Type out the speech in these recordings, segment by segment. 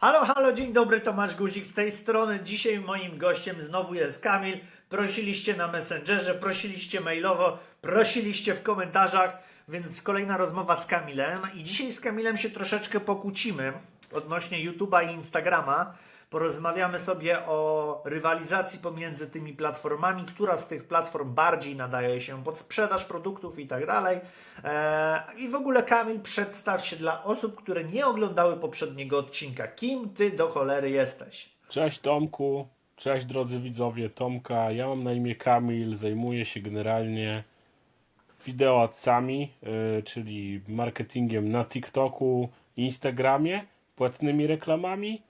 Halo, halo, dzień dobry, Tomasz Guzik z tej strony. Dzisiaj moim gościem znowu jest Kamil. Prosiliście na Messengerze, prosiliście mailowo, prosiliście w komentarzach, więc kolejna rozmowa z Kamilem. I dzisiaj z Kamilem się troszeczkę pokłócimy odnośnie YouTube'a i Instagrama. Porozmawiamy sobie o rywalizacji pomiędzy tymi platformami, która z tych platform bardziej nadaje się pod sprzedaż produktów i tak dalej. Eee, I w ogóle Kamil, przedstaw się dla osób, które nie oglądały poprzedniego odcinka. Kim ty do cholery jesteś? Cześć Tomku, cześć drodzy widzowie Tomka. Ja mam na imię Kamil, zajmuję się generalnie wideo adsami, yy, czyli marketingiem na TikToku, Instagramie, płatnymi reklamami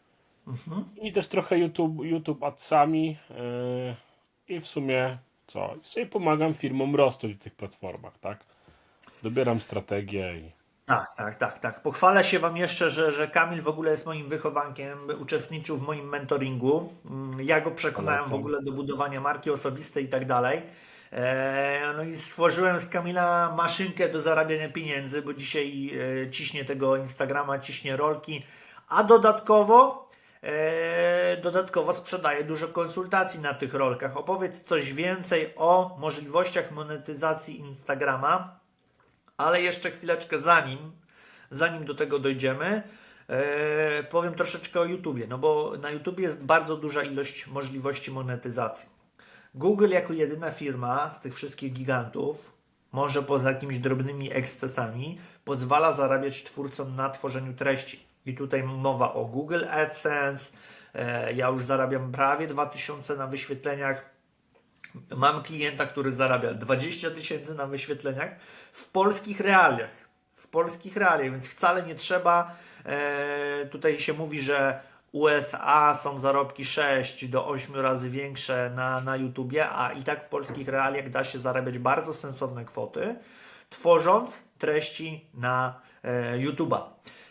i też trochę YouTube, YouTube adsami yy, i w sumie co, i sobie pomagam firmom rosnąć w tych platformach, tak? Dobieram strategię i Tak, tak, tak, tak. Pochwalę się Wam jeszcze, że, że Kamil w ogóle jest moim wychowankiem, uczestniczył w moim mentoringu. Mm, Ja go przekonałem w ogóle do budowania marki osobistej i tak dalej. Eee, No i stworzyłem z Kamila maszynkę do zarabiania pieniędzy, bo dzisiaj e, ciśnie tego Instagrama, ciśnie rolki, a dodatkowo e, dodatkowo sprzedaje dużo konsultacji na tych rolkach. Opowiedz coś więcej o możliwościach monetyzacji Instagrama. Ale jeszcze chwileczkę zanim, zanim do tego dojdziemy, e, powiem troszeczkę o YouTubie, no bo na YouTubie jest bardzo duża ilość możliwości monetyzacji. Google jako jedyna firma z tych wszystkich gigantów, może poza jakimiś drobnymi ekscesami, pozwala zarabiać twórcom na tworzeniu treści. I tutaj mowa o Google AdSense. E, ja już zarabiam prawie 2000 na wyświetleniach. Mam klienta, który zarabia 20 tysięcy na wyświetleniach w polskich realiach. W polskich realiach, więc wcale nie trzeba. E, tutaj się mówi, że USA są zarobki 6 do 8 razy większe na, na YouTubie, a i tak w polskich realiach da się zarabiać bardzo sensowne kwoty, tworząc treści na e, YouTube'a.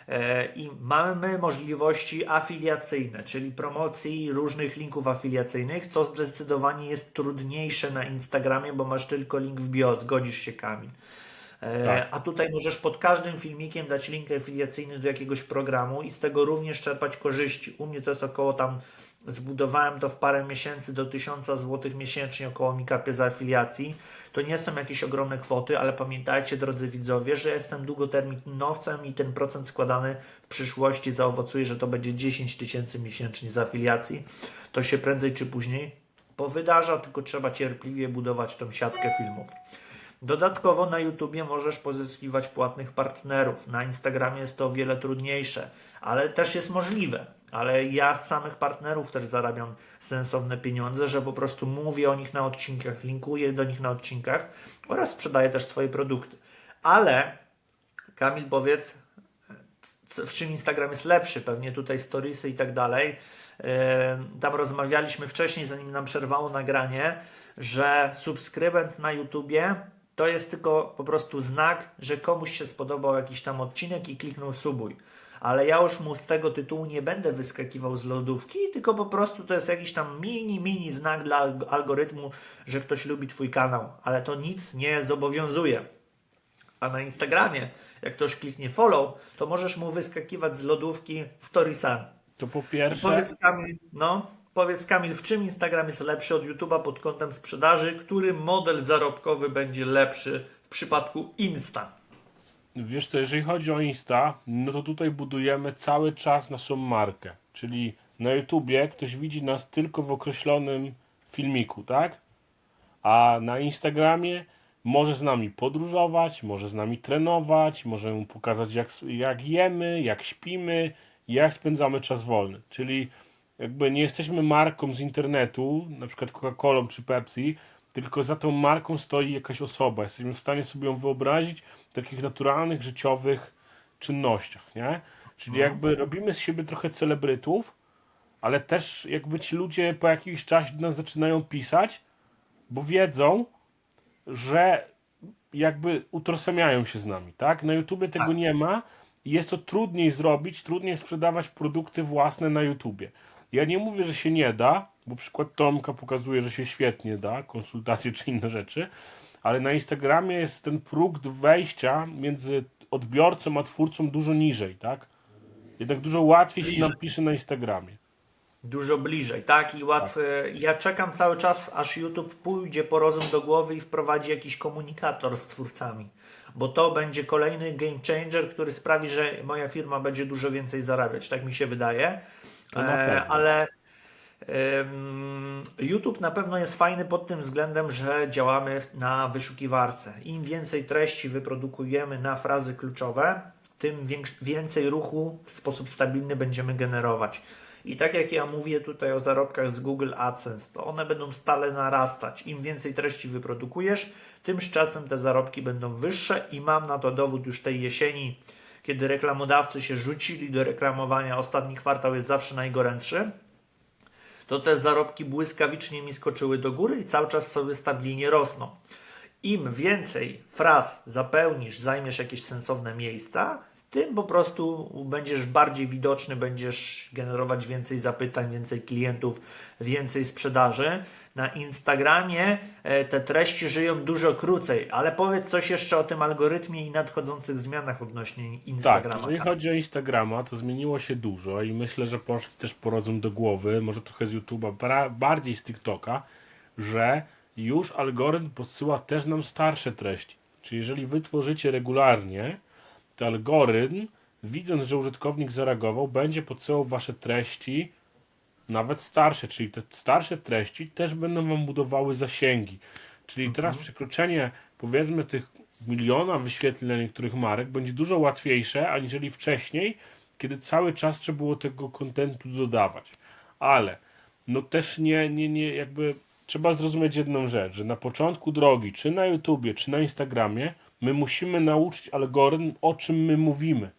E, I mamy możliwości afiliacyjne, czyli promocji różnych linków afiliacyjnych, co zdecydowanie jest trudniejsze na Instagramie, bo masz tylko link w bio, zgodzisz się Kamil. E, Tak. A tutaj możesz pod każdym filmikiem dać link afiliacyjny do jakiegoś programu i z tego również czerpać korzyści. U mnie to jest około tam, zbudowałem to w parę miesięcy do 1000 zł miesięcznie, około mi kapie za afiliacji. To nie są jakieś ogromne kwoty, ale pamiętajcie, drodzy widzowie, że jestem długoterminowcem i ten procent składany w przyszłości zaowocuje, że to będzie 10 tysięcy miesięcznie z afiliacji. To się prędzej czy później powydarza, tylko trzeba cierpliwie budować tą siatkę filmów. Dodatkowo na YouTubie możesz pozyskiwać płatnych partnerów. Na Instagramie jest to o wiele trudniejsze, ale też jest możliwe. Ale ja z samych partnerów też zarabiam sensowne pieniądze, że po prostu mówię o nich na odcinkach, linkuję do nich na odcinkach oraz sprzedaję też swoje produkty. Ale Kamil, powiedz, w czym Instagram jest lepszy? Pewnie tutaj storiesy i tak dalej. Yy, Tam rozmawialiśmy wcześniej, zanim nam przerwało nagranie, że subskrybent na YouTubie to jest tylko po prostu znak, że komuś się spodobał jakiś tam odcinek i kliknął subuj. Ale ja już mu z tego tytułu nie będę wyskakiwał z lodówki, tylko po prostu to jest jakiś tam mini, mini znak dla alg- algorytmu, że ktoś lubi Twój kanał. Ale to nic nie zobowiązuje. A na Instagramie, jak ktoś kliknie follow, to możesz mu wyskakiwać z lodówki storiesami. to po pierwsze... Powiedz Kamil, no, powiedz Kamil, w czym Instagram jest lepszy od YouTube'a pod kątem sprzedaży? Który model zarobkowy będzie lepszy w przypadku Insta? Wiesz co, jeżeli chodzi o Insta, no to tutaj budujemy cały czas naszą markę. Czyli na YouTubie ktoś widzi nas tylko w określonym filmiku, tak? A na Instagramie może z nami podróżować, może z nami trenować, może mu pokazać jak, jak jemy, jak śpimy, jak spędzamy czas wolny. Czyli jakby nie jesteśmy marką z internetu, na przykład Coca-Colą czy Pepsi, tylko za tą marką stoi jakaś osoba. Jesteśmy w stanie sobie ją wyobrazić w takich naturalnych, życiowych czynnościach, nie? Czyli jakby robimy z siebie trochę celebrytów, ale też jakby ci ludzie po jakimś czasie do nas zaczynają pisać, bo wiedzą, że jakby utożsamiają się z nami, tak? Na YouTubie tego Tak. nie ma i jest to trudniej zrobić, trudniej sprzedawać produkty własne na YouTubie. Ja nie mówię, że się nie da, bo przykład Tomka pokazuje, że się świetnie da, konsultacje czy inne rzeczy, ale na Instagramie jest ten próg wejścia między odbiorcą a twórcą dużo niżej, tak? Jednak dużo łatwiej się Bliżej. nam pisze na Instagramie. Dużo bliżej, tak? I łatwy. Ja czekam cały czas, aż YouTube pójdzie po rozum do głowy i wprowadzi jakiś komunikator z twórcami. Bo to będzie kolejny game changer, który sprawi, że moja firma będzie dużo więcej zarabiać. Tak mi się wydaje. E, ale YouTube na pewno jest fajny pod tym względem, że działamy na wyszukiwarce. Im więcej treści wyprodukujemy na frazy kluczowe, tym więcej ruchu w sposób stabilny będziemy generować. I tak jak ja mówię tutaj o zarobkach z Google AdSense, to one będą stale narastać. Im więcej treści wyprodukujesz, tym z czasem te zarobki będą wyższe i mam na to dowód już tej jesieni, kiedy reklamodawcy się rzucili do reklamowania, ostatni kwartał jest zawsze najgorętszy, to te zarobki błyskawicznie mi skoczyły do góry i cały czas sobie stabilnie rosną. Im więcej fraz zapełnisz, zajmiesz jakieś sensowne miejsca, tym po prostu będziesz bardziej widoczny, będziesz generować więcej zapytań, więcej klientów, więcej sprzedaży. Na Instagramie e, te treści żyją dużo krócej, ale powiedz coś jeszcze o tym algorytmie i nadchodzących zmianach odnośnie Tak, Instagrama. jeżeli chodzi o Instagrama, to zmieniło się dużo i myślę, że poszli też po rozum do głowy, może trochę z YouTube'a, bardziej z TikToka, że już algorytm podsyła też nam starsze treści. Czyli jeżeli wy tworzycie regularnie, algorytm, widząc, że użytkownik zareagował, będzie podsyłał wasze treści nawet starsze, czyli te starsze treści też będą wam budowały zasięgi. Czyli teraz przekroczenie powiedzmy tych miliona wyświetleń niektórych marek będzie dużo łatwiejsze, aniżeli wcześniej, kiedy cały czas trzeba było tego kontentu dodawać. Ale no też nie, nie, nie jakby trzeba zrozumieć jedną rzecz, że na początku drogi, czy na YouTubie, czy na Instagramie, my musimy nauczyć algorytm, o czym my mówimy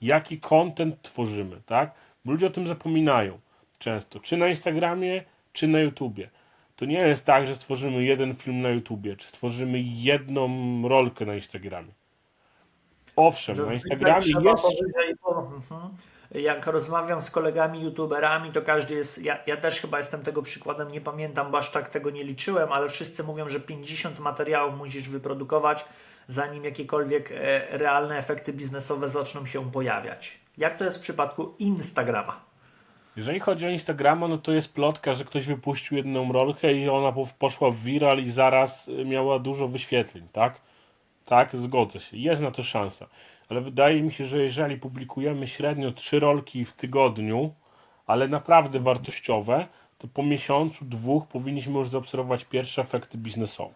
jaki content tworzymy, tak? Bo ludzie o tym zapominają często, czy na Instagramie, czy na YouTubie. To nie jest tak, że stworzymy jeden film na YouTubie, czy stworzymy jedną rolkę na Instagramie. Owszem, na Zazwyczaj Instagramie trzeba jest powyżej, po, mhm. Jak rozmawiam z kolegami youtuberami, to każdy jest. Ja, ja też chyba jestem tego przykładem, nie pamiętam, bo aż tak tego nie liczyłem, ale wszyscy mówią, że 50 materiałów musisz wyprodukować, zanim jakiekolwiek e, realne efekty biznesowe zaczną się pojawiać. Jak to jest w przypadku Instagrama? Jeżeli chodzi o Instagrama, no to jest plotka, że ktoś wypuścił jedną rolkę i ona po- poszła w viral i zaraz y, miała dużo wyświetleń, tak? Tak, zgodzę się. Jest na to szansa. Ale wydaje mi się, że jeżeli publikujemy średnio trzy rolki w tygodniu, ale naprawdę wartościowe, to po miesiącu, dwóch powinniśmy już zaobserwować pierwsze efekty biznesowe.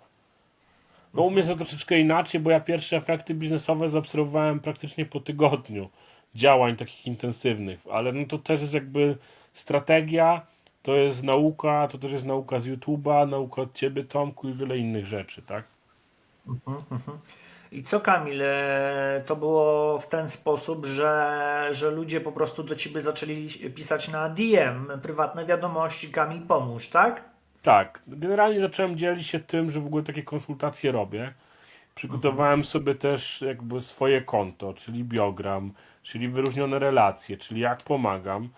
No u mnie to troszeczkę inaczej, bo ja pierwsze efekty biznesowe zaobserwowałem praktycznie po tygodniu działań takich intensywnych, ale no to też jest jakby strategia, to jest nauka, to też jest nauka z YouTube'a, nauka od Ciebie Tomku i wiele innych rzeczy, tak? I co Kamil, e, to było w ten sposób, że, że ludzie po prostu do ciebie zaczęli pisać na DM, prywatne wiadomości, Kamil pomóż, tak? Tak, generalnie zacząłem dzielić się tym, że w ogóle takie konsultacje robię. Przygotowałem sobie też jakby swoje konto, czyli biogram, czyli wyróżnione relacje, czyli jak pomagam.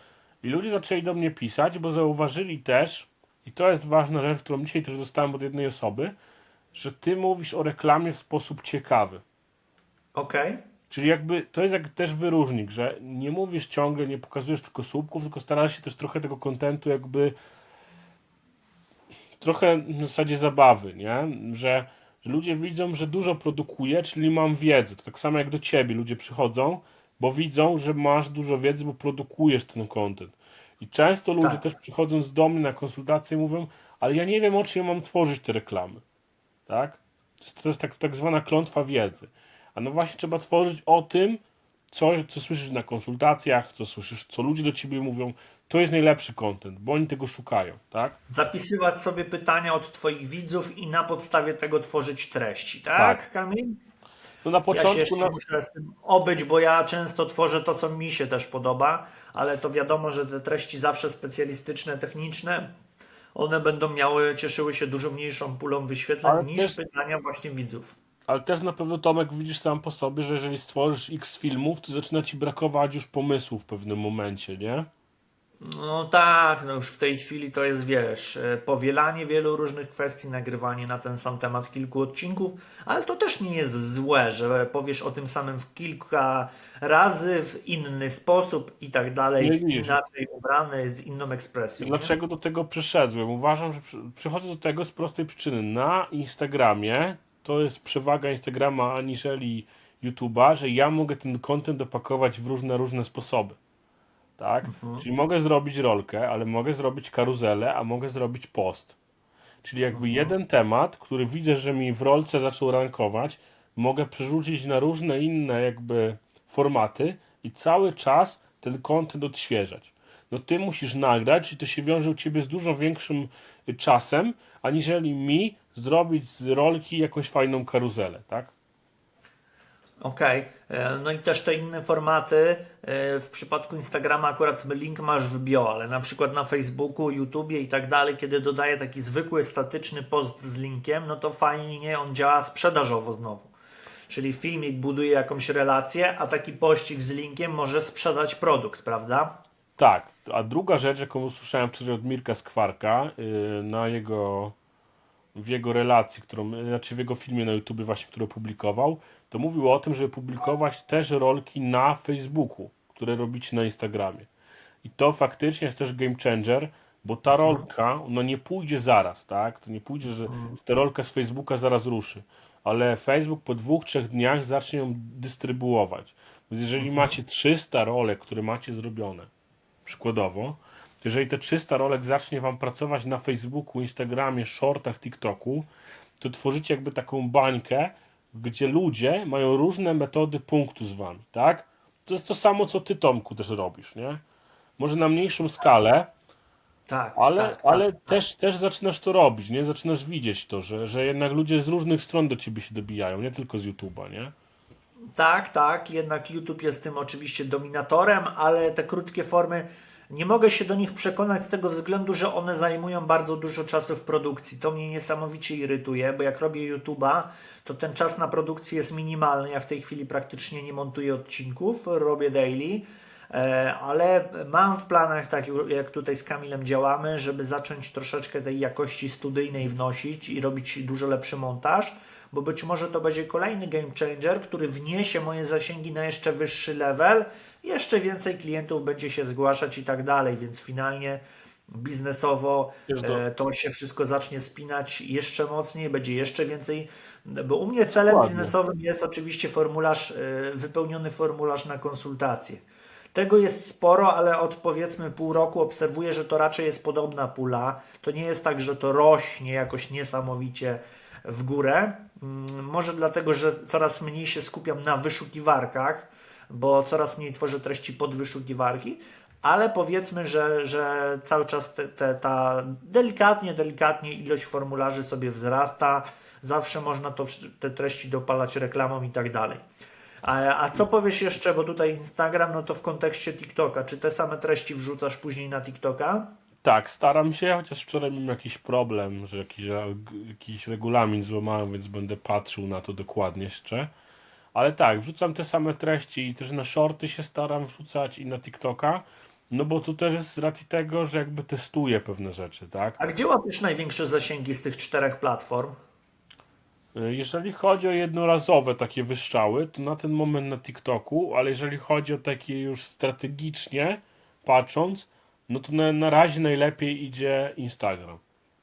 I ludzie zaczęli do mnie pisać, bo zauważyli też, i to jest ważna rzecz, którą dzisiaj też dostałem od jednej osoby, że ty mówisz o reklamie w sposób ciekawy. Okej. Czyli jakby to jest jak też wyróżnik, że nie mówisz ciągle, nie pokazujesz tylko słupków, tylko starasz się też trochę tego kontentu jakby trochę w zasadzie zabawy, nie? Że, że ludzie widzą, że dużo produkuję, czyli mam wiedzę. To tak samo jak do ciebie ludzie przychodzą, bo widzą, że masz dużo wiedzy, bo produkujesz ten content. I często ludzie Tak. też przychodząc do mnie na konsultacje mówią, ale ja nie wiem o czym mam tworzyć te reklamy. Tak? To jest, tak, tak zwana klątwa wiedzy. A no właśnie trzeba tworzyć o tym, co, co słyszysz na konsultacjach, co słyszysz, co ludzie do ciebie mówią. To jest najlepszy content, bo oni tego szukają, tak? Zapisywać sobie pytania od twoich widzów i na podstawie tego tworzyć treści, tak, Tak. Kamil? No na Ja się początku, no, muszę z tym obyć, bo ja często tworzę to, co mi się też podoba, ale to wiadomo, że te treści zawsze specjalistyczne, techniczne, one będą miały, cieszyły się dużo mniejszą pulą wyświetleń Ale niż też- pytania właśnie widzów. ale też na pewno Tomek widzisz sam po sobie, że jeżeli stworzysz x filmów, to zaczyna ci brakować już pomysłu w pewnym momencie, nie? No tak, no już w tej chwili to jest, wiesz, e, powielanie wielu różnych kwestii, nagrywanie na ten sam temat kilku odcinków, ale to też nie jest złe, że powiesz o tym samym w kilka razy, w inny sposób i tak dalej, Nie widzisz. inaczej ubrany, z inną ekspresją. nie? Dlaczego do tego przyszedłem? Uważam, że przy- przychodzę do tego z prostej przyczyny. Na Instagramie to jest przewaga Instagrama aniżeli YouTube'a, że ja mogę ten content dopakować w różne, różne sposoby. Tak? Czyli mogę zrobić rolkę, ale mogę zrobić karuzelę, a mogę zrobić post. Czyli jakby jeden temat, który widzę, że mi w rolce zaczął rankować, mogę przerzucić na różne inne jakby formaty i cały czas ten content odświeżać. No ty musisz nagrać i to się wiąże u ciebie z dużo większym y, czasem, aniżeli mi zrobić z rolki jakąś fajną karuzelę, tak? Okej, e, no i też te inne formaty. e, W przypadku Instagrama akurat link masz w bio, ale na przykład na Facebooku, YouTubie i tak dalej, kiedy dodaję taki zwykły, statyczny post z linkiem, no to fajnie on działa sprzedażowo znowu. Czyli filmik buduje jakąś relację, a taki pościg z linkiem może sprzedać produkt, prawda? Tak, a druga rzecz, jaką usłyszałem wczoraj od Mirka Skwarka yy, na jego, w jego relacji, którą, znaczy w jego filmie na YouTube właśnie, który opublikował, to mówił o tym, żeby publikować też rolki na Facebooku, które robicie na Instagramie. I to faktycznie jest też game changer, bo ta rolka, no nie pójdzie zaraz, tak? To nie pójdzie, że ta rolka z Facebooka zaraz ruszy, ale Facebook po dwóch, trzech dniach zacznie ją dystrybuować. Więc jeżeli macie 300 rolek, które macie zrobione, przykładowo, jeżeli te 300 rolek zacznie Wam pracować na Facebooku, Instagramie, Shortach, TikToku, to tworzycie jakby taką bańkę, gdzie ludzie mają różne metody punktu z Wami, tak? To jest to samo, co Ty, Tomku, też robisz, nie? Może na mniejszą skalę, Tak, ale, tak, ale tak. też, też zaczynasz to robić, nie? Zaczynasz widzieć to, że, że jednak ludzie z różnych stron do Ciebie się dobijają, nie tylko z YouTube'a, nie? Tak, tak, jednak YouTube jest tym oczywiście dominatorem, ale te krótkie formy nie mogę się do nich przekonać z tego względu, że one zajmują bardzo dużo czasu w produkcji. To mnie niesamowicie irytuje, bo jak robię YouTube'a, to ten czas na produkcję jest minimalny. Ja w tej chwili praktycznie nie montuję odcinków, robię daily. E, Ale mam w planach, tak jak tutaj z Kamilem działamy, żeby zacząć troszeczkę tej jakości studyjnej wnosić i robić dużo lepszy montaż, bo być może to będzie kolejny game changer, który wniesie moje zasięgi na jeszcze wyższy level, jeszcze więcej klientów będzie się zgłaszać i tak dalej, więc finalnie biznesowo e, to się wszystko zacznie spinać jeszcze mocniej, będzie jeszcze więcej, bo u mnie celem Dokładnie. biznesowym jest oczywiście formularz, e, wypełniony formularz na konsultacje. Tego jest sporo, ale od powiedzmy pół roku obserwuję, że to raczej jest podobna pula. To nie jest tak, że to rośnie jakoś niesamowicie w górę. Mm, Może dlatego, że coraz mniej się skupiam na wyszukiwarkach, bo coraz mniej tworzę treści pod wyszukiwarki, ale powiedzmy, że, że cały czas te, te, ta delikatnie, delikatnie ilość formularzy sobie wzrasta. Zawsze można to, te treści dopalać reklamą i tak dalej. A, a co powiesz jeszcze, bo tutaj Instagram, no to w kontekście TikToka, czy te same treści wrzucasz później na TikToka? Tak, staram się, chociaż wczoraj miałem jakiś problem, że jakiś, jakiś regulamin złamałem, więc będę patrzył na to dokładnie jeszcze. Ale tak, wrzucam te same treści i też na shorty się staram wrzucać i na TikToka, no bo tu też jest z racji tego, że jakby testuję pewne rzeczy, tak? A gdzie łapiesz największe zasięgi z tych czterech platform? Y, Jeżeli chodzi o jednorazowe takie wystrzały, to na ten moment na TikToku, ale jeżeli chodzi o takie już strategicznie patrząc, no to na, na razie najlepiej idzie Instagram.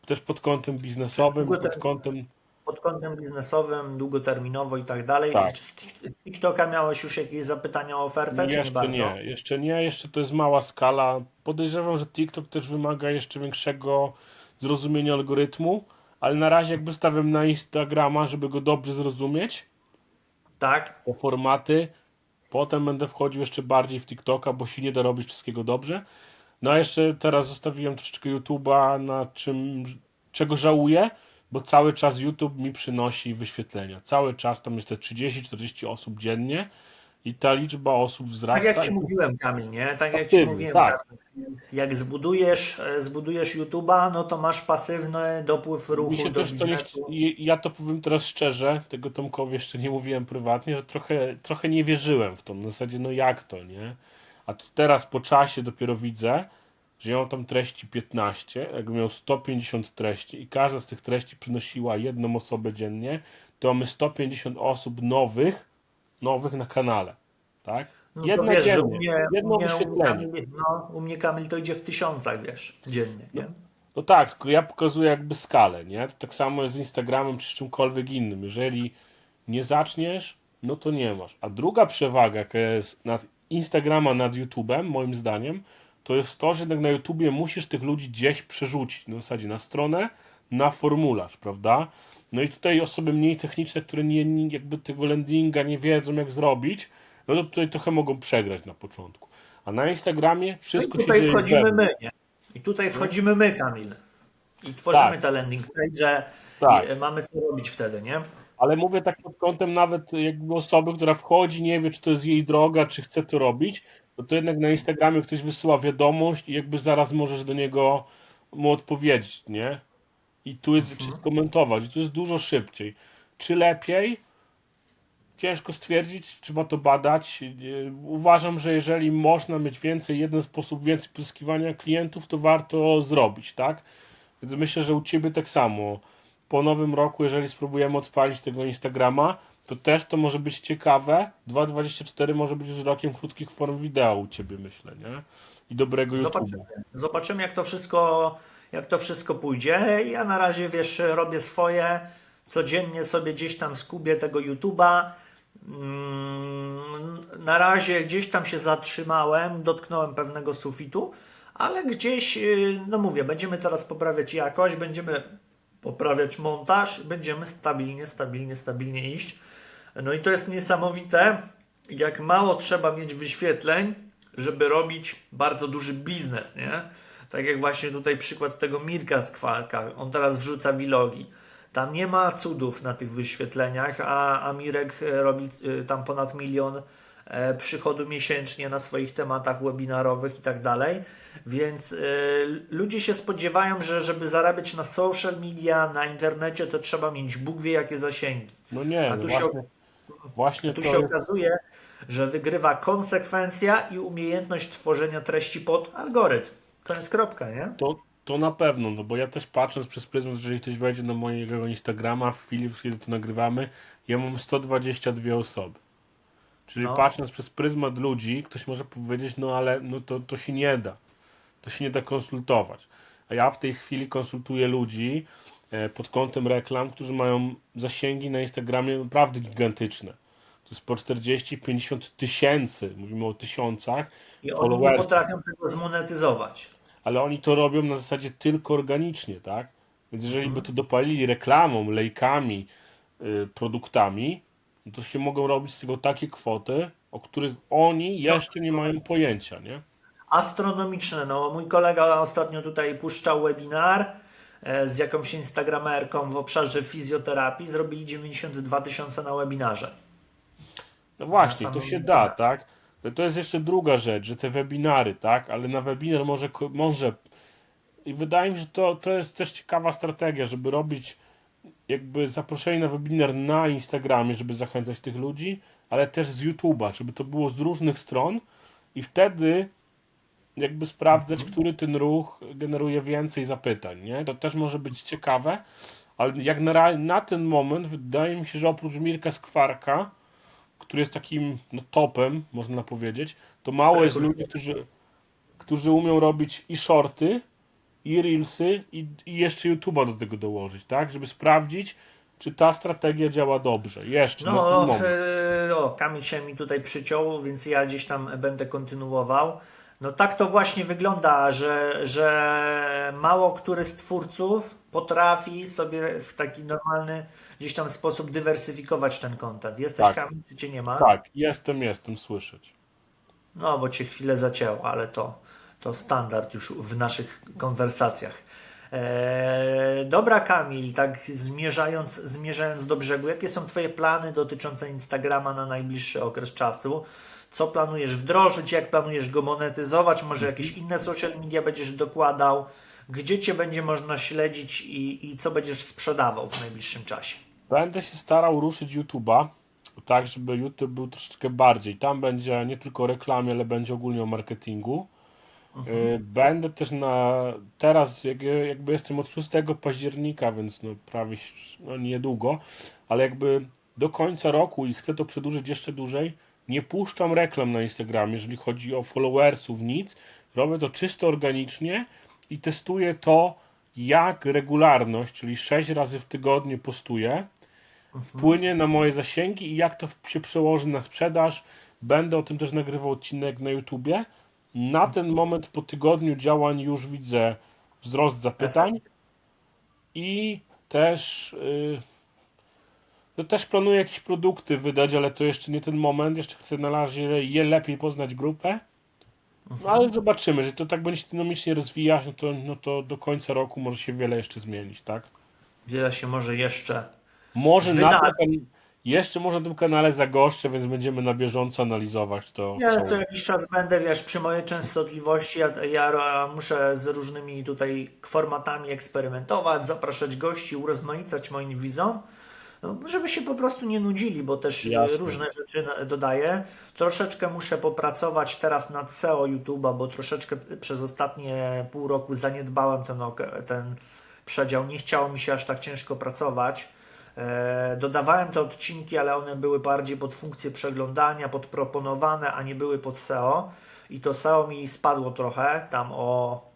Też pod kątem biznesowym, pod kątem Pod kątem biznesowym, długoterminowo i tak dalej. Tak. Czy Z Tik- z TikToka miałeś już jakieś zapytania o ofertę, nie jeszcze bardzo? nie, jeszcze nie, jeszcze to jest mała skala. Podejrzewam, że TikTok też wymaga jeszcze większego zrozumienia algorytmu, ale na razie jakby stawiam na Instagrama, żeby go dobrze zrozumieć, Tak. te formaty. Potem będę wchodził jeszcze bardziej w TikToka, bo się nie da robić wszystkiego dobrze. No a jeszcze teraz zostawiłem troszeczkę YouTube'a, na czym, czego żałuję, bo cały czas YouTube mi przynosi wyświetlenia. Cały czas tam jest te 30-40 osób dziennie i ta liczba osób wzrasta. Tak jak Ci mówiłem, Kamil, nie? Tak jak Ci mówiłem, tak. jak zbudujesz, e, zbudujesz YouTube'a, no to masz pasywny dopływ ruchu Mi się do też to nie, ja to powiem teraz szczerze, tego Tomkowi jeszcze nie mówiłem prywatnie, że trochę, trochę nie wierzyłem w to. Na zasadzie, no jak to, nie? A teraz po czasie dopiero widzę, że ja mam tam treści 15, jakbym miał 150 treści i każda z tych treści przynosiła jedną osobę dziennie, to mamy 150 osób nowych, nowych na kanale, tak? No Jedno wiesz, że u dziennie, mnie, jedno u, mnie, u, wyświetlenie. Kamil, no, u mnie Kamil to idzie w tysiącach, wiesz, dziennie, nie? No tak, tylko ja pokazuję jakby skalę, nie? Tak samo jest z Instagramem czy z czymkolwiek innym. Jeżeli nie zaczniesz, no to nie masz. A druga przewaga, jaka jest nad Instagrama nad YouTube'em, moim zdaniem, to jest to, że jednak na YouTubie musisz tych ludzi gdzieś przerzucić. Na zasadzie na stronę, na formularz, prawda? No i tutaj osoby mniej techniczne, które nie, nie, jakby tego landinga nie wiedzą jak zrobić, no to tutaj trochę mogą przegrać na początku. A na Instagramie No i wszystko się tutaj dzieje wchodzimy my, nie? I tutaj wchodzimy my, Kamil. I tworzymy Tak. te landing page, Tak. mamy co robić wtedy, nie? Ale mówię tak pod kątem nawet jakby osoby, która wchodzi, nie wie, czy to jest jej droga, czy chce to robić, no to jednak na Instagramie ktoś wysyła wiadomość i jakby zaraz możesz do niego mu odpowiedzieć, nie? I tu jest, czy skomentować, i tu jest dużo szybciej. Czy lepiej? Ciężko stwierdzić, trzeba to badać. Uważam, że jeżeli można mieć więcej, jeden sposób więcej pozyskiwania klientów, to warto zrobić, tak? Więc myślę, że u Ciebie tak samo. Po nowym roku, jeżeli spróbujemy odpalić tego Instagrama, to też to może być ciekawe. 2.24 może być już rokiem krótkich form wideo u Ciebie, myślę, nie? I dobrego YouTube'a. Zobaczymy. Zobaczymy, jak to wszystko, jak to wszystko pójdzie. Ja na razie, wiesz, robię swoje. Codziennie sobie gdzieś tam skubię tego YouTube'a. Mm, Na razie gdzieś tam się zatrzymałem, dotknąłem pewnego sufitu, ale gdzieś, yy, no mówię, będziemy teraz poprawiać jakość, będziemy poprawiać montaż, będziemy stabilnie, stabilnie, stabilnie iść. No i to jest niesamowite, jak mało trzeba mieć wyświetleń, żeby robić bardzo duży biznes, nie? Tak jak właśnie tutaj przykład tego Mirka z Kwalka, on teraz wrzuca vlogi. Tam nie ma cudów na tych wyświetleniach, a, a Mirek e, robi e, tam ponad milion przychodu miesięcznie na swoich tematach webinarowych i tak dalej. Więc e, ludzie się spodziewają, że żeby zarabiać na social media, na internecie, to trzeba mieć Bóg wie jakie zasięgi. No nie, A tu się właśnie, właśnie Tu to się jest, okazuje, że wygrywa konsekwencja i umiejętność tworzenia treści pod algorytm. Koniec kropka, nie? to, to na pewno, no bo ja też patrząc przez pryzmat, jeżeli ktoś wejdzie na mojego Instagrama w chwili, kiedy to nagrywamy, ja mam 122 osoby. Czyli No. patrząc przez pryzmat ludzi, ktoś może powiedzieć, no ale no to, to się nie da. To się nie da konsultować. A ja w tej chwili konsultuję ludzi e, pod kątem reklam, którzy mają zasięgi na Instagramie naprawdę gigantyczne. To jest po 40-50 tysięcy, mówimy o tysiącach I oni nie potrafią tego zmonetyzować. ale oni to robią na zasadzie tylko organicznie, tak? Więc jeżeli by to dopalili reklamą, lejkami, y, produktami, no to się mogą robić z tego takie kwoty, o których oni jeszcze nie mają pojęcia, nie? Astronomiczne. No, mój kolega ostatnio tutaj puszczał webinar e, z jakąś instagramerką w obszarze fizjoterapii. Zrobili 92 tysiące na webinarze. No właśnie, to się da, tak? No to jest jeszcze druga rzecz, że te webinary, tak? Ale na webinar może, może i wydaje mi się, że to, to jest też ciekawa strategia, żeby robić jakby zaproszenie na webinar na Instagramie, żeby zachęcać tych ludzi, ale też z YouTube'a, żeby to było z różnych stron i wtedy jakby sprawdzać, który ten ruch generuje więcej zapytań, nie? To też może być ciekawe, ale jak na, na ten moment wydaje mi się, że oprócz Mirka Skwarka, który jest takim no, topem, można powiedzieć, to mało jest ludzi, którzy, którzy umią robić i shorty, i reelsy, i, i jeszcze YouTube'a do tego dołożyć, tak? Żeby sprawdzić, czy ta strategia działa dobrze. Jeszcze ten No, moment. e, o, Kamil się mi tutaj przyciął, więc ja gdzieś tam będę kontynuował. No tak to właśnie wygląda, że, że mało który z twórców potrafi sobie w taki normalny gdzieś tam sposób dywersyfikować ten content. Jesteś Tak. Kamil, czy cię nie ma? Tak, jestem, jestem, słyszeć. No, bo cię chwilę zacięło, ale to, to standard już w naszych konwersacjach. Eee, dobra, Kamil, tak zmierzając, zmierzając do brzegu, jakie są Twoje plany dotyczące Instagrama na najbliższy okres czasu? Co planujesz wdrożyć? Jak planujesz go monetyzować? Może jakieś inne social media będziesz dokładał? Gdzie Cię będzie można śledzić i, i co będziesz sprzedawał w najbliższym czasie? Będę się starał ruszyć YouTube'a, tak żeby YouTube był troszeczkę bardziej. Tam będzie nie tylko o reklamie, ale będzie ogólnie o marketingu. Y, Będę też na. Teraz jak- jakby jestem od 6 października, więc no prawie no niedługo, ale jakby do końca roku i chcę to przedłużyć jeszcze dłużej, nie puszczam reklam na Instagramie, jeżeli chodzi o followersów, nic. Robię to czysto organicznie i testuję to, jak regularność, czyli 6 razy w tygodniu postuję, wpłynie na moje zasięgi i jak to się przełoży na sprzedaż. Będę o tym też nagrywał odcinek na YouTubie. Na ten moment po tygodniu działań już widzę wzrost zapytań i też yy, no też planuję jakieś produkty wydać, ale to jeszcze nie ten moment. Jeszcze chcę na razie je lepiej poznać grupę. No ale zobaczymy, jeżeli to tak będzie się dynamicznie rozwijać, no to, no to do końca roku może się wiele jeszcze zmienić, tak? Wiele się może jeszcze. Może na Wyda- tym, kan- jeszcze może na tym kanale zagoszczę, więc będziemy na bieżąco analizować to. Ja co- co jakiś czas będę, wiesz, przy mojej częstotliwości, ja, ja muszę z różnymi tutaj formatami eksperymentować, zapraszać gości, urozmaicać moim widzom, no, żeby się po prostu nie nudzili, bo też Jasne. różne rzeczy dodaję. Troszeczkę muszę popracować teraz nad SEO YouTube'a, bo troszeczkę przez ostatnie pół roku zaniedbałem ten, ten przedział. Nie chciało mi się aż tak ciężko pracować. E, Dodawałem te odcinki, ale one były bardziej pod funkcję przeglądania, pod proponowane, a nie były pod SEO. I to SEO mi spadło trochę, tam o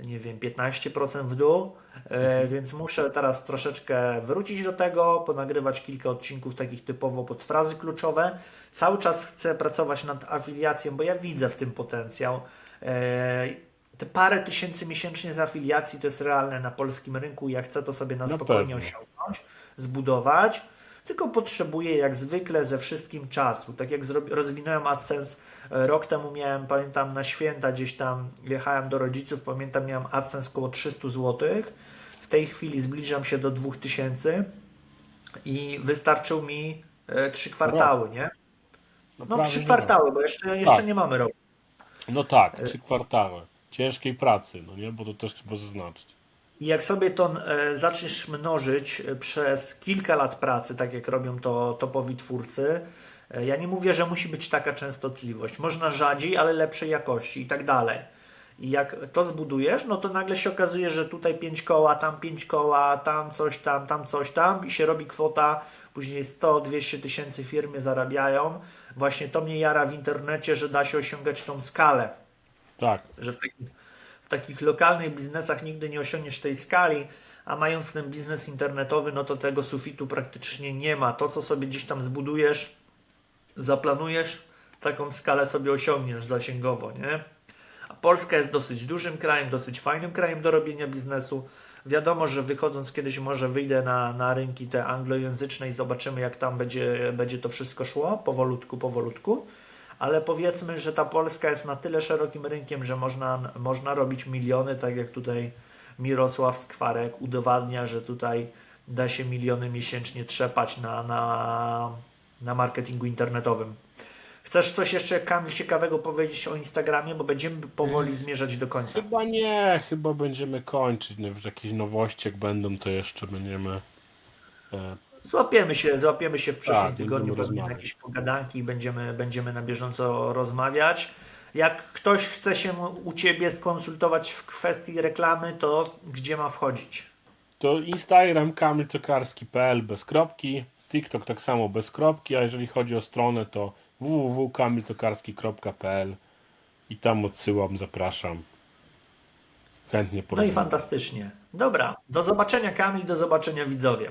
nie wiem, 15% w dół, e, więc muszę teraz troszeczkę wrócić do tego, ponagrywać kilka odcinków takich typowo pod frazy kluczowe. Cały czas chcę pracować nad afiliacją, bo ja widzę w tym potencjał. E, Te parę tysięcy miesięcznie z afiliacji to jest realne na polskim rynku. Ja chcę to sobie na spokojnie osiągnąć, zbudować. Tylko potrzebuję jak zwykle ze wszystkim czasu. Tak jak rozwinąłem AdSense e, rok temu miałem, pamiętam na święta gdzieś tam jechałem do rodziców, pamiętam miałem AdSense około 300 zł. W tej chwili zbliżam się do 2000 i wystarczył mi e, trzy kwartały, nie? No prawie trzy kwartały, bo jeszcze, jeszcze Tak. nie mamy roku. No tak, trzy kwartały. Ciężkiej pracy, no nie? Bo to też trzeba zaznaczyć. I jak sobie to e, zaczniesz mnożyć e, przez kilka lat pracy, tak jak robią to topowi twórcy, e, ja nie mówię, że musi być taka częstotliwość. Można rzadziej, ale lepszej jakości i tak dalej. I jak to zbudujesz, no to nagle się okazuje, że tutaj 5 koła, tam 5 koła, tam coś tam, tam coś tam i się robi kwota, później 100-200 tysięcy firmy zarabiają. Właśnie to mnie jara w internecie, że da się osiągać tą skalę Tak. że w takich, w takich lokalnych biznesach nigdy nie osiągniesz tej skali, a mając ten biznes internetowy, no to tego sufitu praktycznie nie ma. To, co sobie gdzieś tam zbudujesz, zaplanujesz, taką skalę sobie osiągniesz zasięgowo, nie? A Polska jest dosyć dużym krajem, dosyć fajnym krajem do robienia biznesu. Wiadomo, że wychodząc kiedyś może wyjdę na, na rynki te anglojęzyczne i zobaczymy, jak tam będzie, będzie to wszystko szło, powolutku, powolutku. Ale powiedzmy, że ta Polska jest na tyle szerokim rynkiem, że można, można robić miliony, tak jak tutaj Mirosław Skwarek udowadnia, że tutaj da się miliony miesięcznie trzepać na, na, na marketingu internetowym. Chcesz coś jeszcze, Kamil, ciekawego powiedzieć o Instagramie, bo będziemy powoli zmierzać do końca. Chyba nie, chyba będziemy kończyć. No, jakieś nowości jak będą, to jeszcze będziemy. Złapiemy się, złapiemy się w przyszłym Tak, tygodniu pewnie na jakieś pogadanki i będziemy, będziemy na bieżąco rozmawiać. Jak ktoś chce się u Ciebie skonsultować w kwestii reklamy, to gdzie ma wchodzić? to Instagram kamiltokarski.pl bez kropki, TikTok tak samo bez kropki, a jeżeli chodzi o stronę to www.kamiltokarski.pl i tam odsyłam, zapraszam. Chętnie No i porozmawiam. fantastycznie. Dobra, do zobaczenia Kamil, do zobaczenia widzowie.